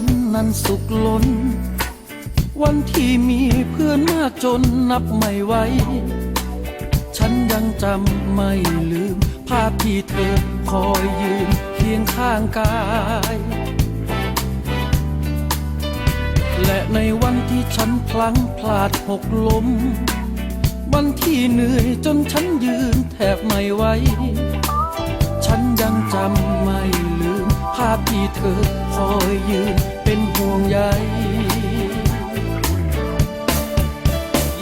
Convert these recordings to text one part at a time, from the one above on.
นนั้นสุขล้น วันที่มีเพื่อนมากจนนับไม่ไหวฉันยังจำไม่ลืม ภาพที่เธอคอยยืนเคียงข้างกาย และในวันที่ฉันพลั้งพลาดหกล้ม วันที่เหนื่อยจนฉันยืนแทบไม่ไหวฉันยังจำไม่ลืม ภาพที่เธอ อยยืนเป็นห่วงใย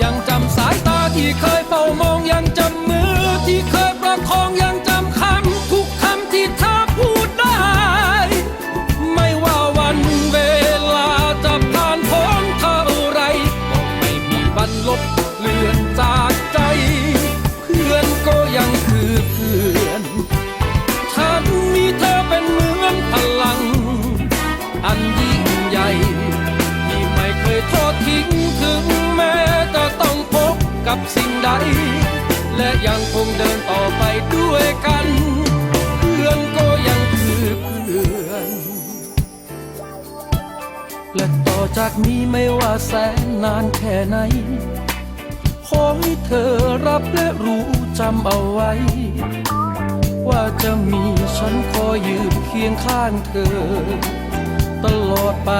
ยังจำสายตาที่เคย และยังคงเดินต่อไปด้วยกัน เพื่อนก็ยังคือเพื่อน และต่อจากนี้ไม่ว่าแสนนานแค่ไหน ขอให้เธอรับและรู้จำเอาไว้ ว่าจะมีฉันคอยยืนเคียงข้างเธอ ตลอดไป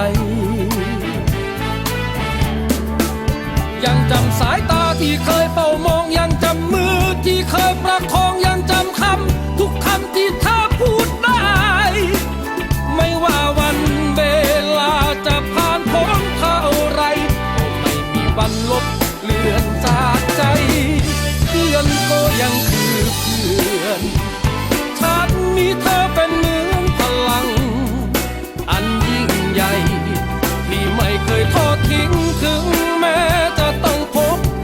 ยังจำสายตาที่เคย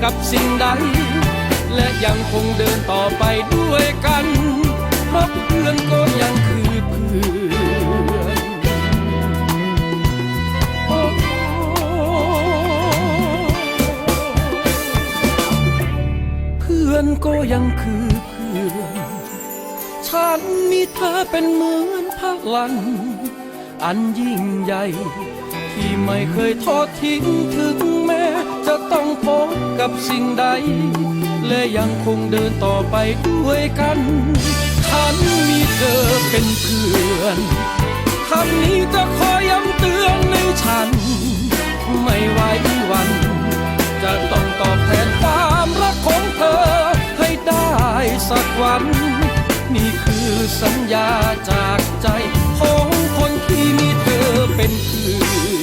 กับสิ่งใด และยังคงเดินต่อไปด้วยกันเพราะเพื่อนก็ยังคือเพื่อนโอ้เพื่อนก็ยังคือเพื่อน ฉันมีเธอเป็นเหมือนพลังอันยิ่งใหญ่ ที่ไม่เคยทอดทิ้งถึงแม้จะต้อ พบกับสิ่งใด และยังคงเดินต่อไปด้วยกัน ฉันมีเธอเป็นเพื่อนคำนี้จะคอยย้ำเตือนในฉัน ไม่ไหววัน จะต้องตอบแทนความรักของเธอ ให้ได้สักวัน นี่คือสัญญาจากใจ ของคนที่มีเธอเป็นเพื่อน